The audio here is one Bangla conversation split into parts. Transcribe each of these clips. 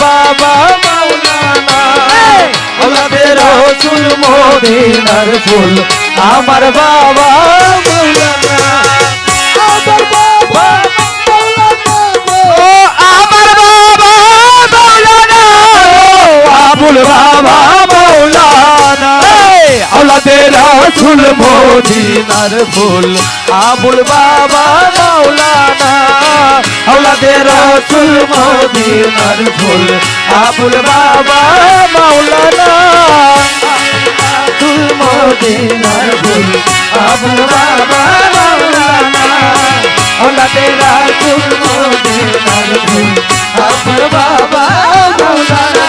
বাবা মাওলানা। রসুল মদিনার ফুল। আমার বাবা মাওলানা। আমার বাবা আমার বাবা মাওলানা। আবুল বাবা মাওলানা। ওলাদে রসুল মদিনার ফুল। আবুল বাবা মাওলানা। ওলাদে রসুল মদিনার ফুল আবুল বাবা, মাওলানা রসুল মদিনার ফুল আবুল বাবা, মাওলানা ওলাদে রসুল মদিনার ফুল আবুল বাবা, মাওলানা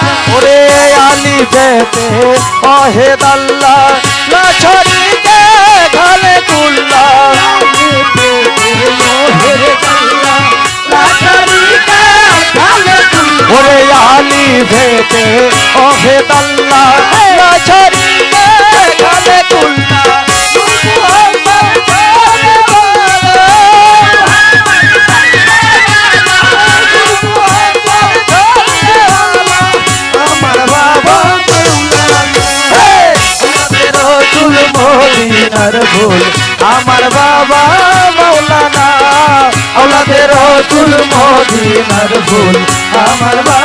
ভেতে অহেদ আল্লাহ লা ছড়িকে ঘালে কুল্লা মদিনার ভুল। আমার বাবা মৌলানা আওলাদে রসুল মদিনার ভুল। আমার বাবা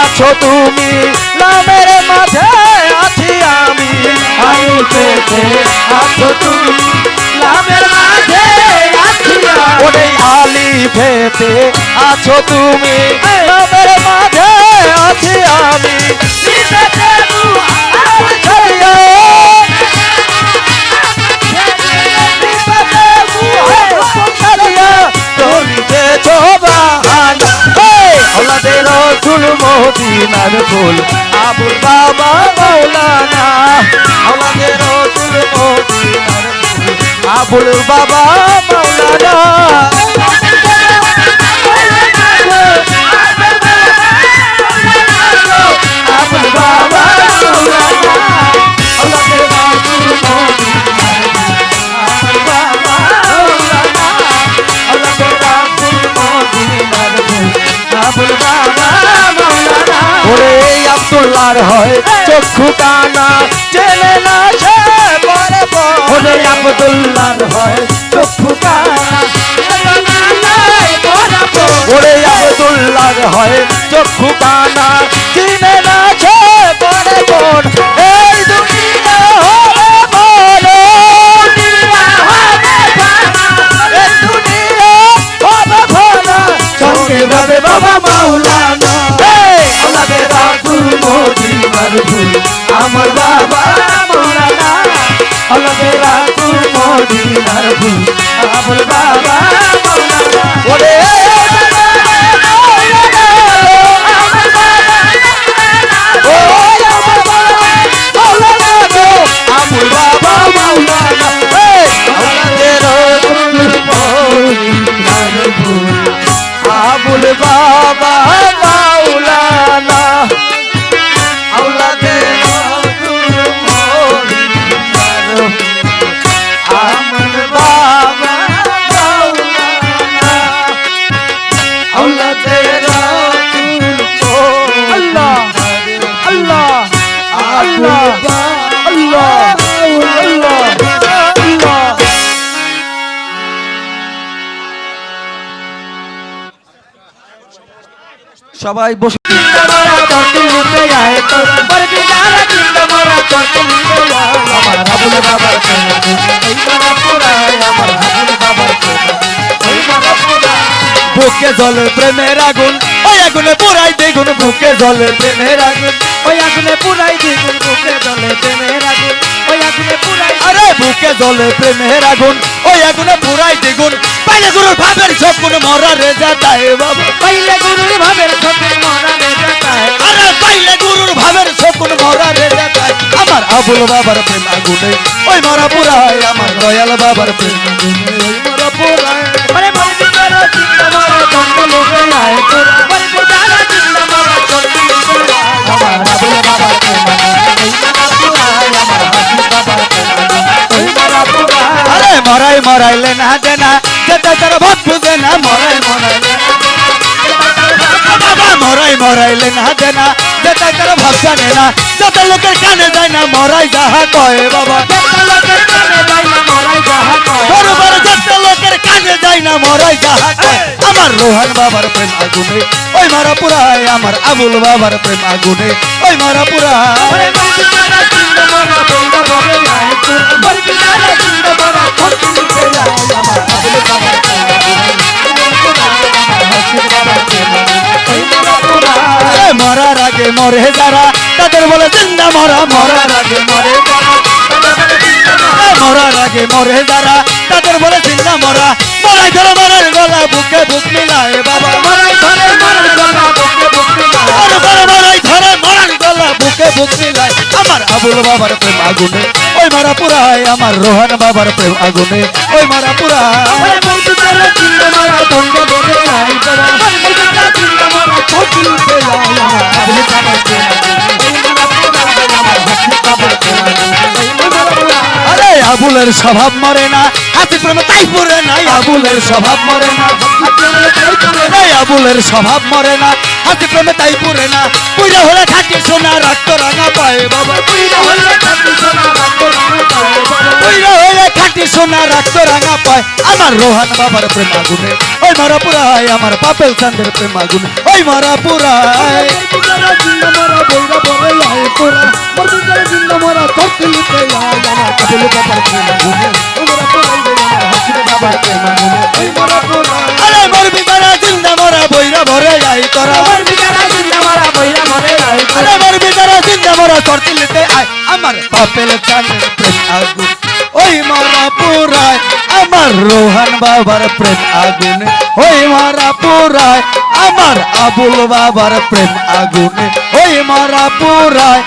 আছো তুমি নামের মাঝে আছি আমি। আলি পেতে আছো তুমি নামের মাঝে আছি ওরে আলি পেতে আছো তুমি নামের মাঝে আছি আমি। মদিনার ফুল। আবুল বাবা মৌলানা আমাদের মদিনার ফুল। আবুল বাবা আব্দুল্লাহর হয় চক্ষু কানা জেনে না সে পরে ওরে আব্দুল্লাহর হয় চক্ষু কানা ওরে আব্দুল্লাহর হয় চক্ষু কানা চিনে না সে ফুল আমার সবাই বসে আমার আবুল বাবার বুকে জলে প্রেমের আগুন ওই আগুনে পুরাই জলে প্রেমের আগুন ওই আগুনে পুরাই দ্বিগুণ বুকে জলে প্রেমের আগুন ওই আগুনে পুরাই আরে বুকে জলে প্রেমের আগুন ওই আগুনে পুরাই দ্বিগুণ। পাইলে গুরুর ভাবের সব কোন মরা রে যাতায় বাবা। পাইলে গুরুর ভাবের সপন মরা রে যাতায় আরে পাইলে গুরুর ভাবের সব মরা রে যাতায় আমার আবুল বাবার প্রেম আগুনে। ওই মরা পুরায় আমার দয়াল বাবার প্রেম আগুনে। মরাইলে না দেনা যেতে তার ভোট বুঝে না মরাই মরাইলে বাবা মরাই মরাইলে না দেনা যেতে তার ভাব জানে না যত লোকের কানে যায় না মরাই যাহা কয় বাবা। বরবার যত লোকের কানে যায় না মরাই যাহা কয়। আমার রোহন বাবার প্রেম আগুনে, ওই মারা পুরায় আমার আবুল বাবার প্রেম আগুনে, ওই মারা পুরায় মরার আগে মরে যারা, তাদের বলে জিন্দা মরা মরার আগে মরে মরার আগে মরে যারা, তাদের বলে জিন্দা মরা। মরাই ধরে মরার গলা, বুকে বুক মিলায় বাবা। মরাই ধরে মরার গলা, বুকে আমার বাবার প্রেম আগুনে। ওই মারা পুরায় আমার রোহান বাবার প্রেম আগুনে। ওই মারা পুরায় আবুলের স্বভাব মরে না, হাতি প্রেমে তাই পুরে নাই, আবুলের স্বভাব মরে না। আবুলের স্বভাব মরে না, হাতি প্রেমে তাই পুরে না। পুরে হলে খাটি সোনা রাখতো রাঙা পায়ে বাবা। পুরে হলে খাটি সোনা রাখতো রাঙা পায়। আমার রোহান বাবার প্রেম আগুনে, ওই মারা পুরায় আমার পাপেল চান্দের প্রেম আগুনে। ওই মারা পুরায় আরে মরবি তারা জিন্দা মরা বইরা ভরে মরা আমার আমার বাবার প্রেম আগুনে। ওই মারা পুরায় আমার আবুল বাবার প্রেম আগুনে। ওই মারা পুরায়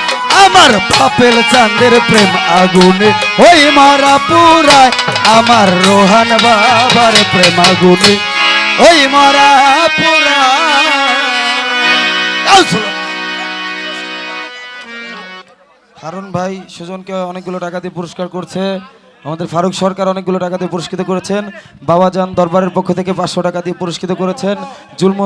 আমার পাপেল চাঁদের প্রেম আগুনে, ওই মারা পুরায় আমার রোহান বাবার প্রেম আগুনে, ওই মারা হারুন ভাই সুজনকে অনেকগুলো টাকা দিয়ে পুরস্কার করছে। আমাদের ফারুক সরকার অনেকগুলো টাকা দিয়ে পুরস্কৃত করেছেন। বাবাজান দরবারের পক্ষ থেকে পাঁচশো টাকা দিয়ে পুরস্কৃত করেছেন। জুলম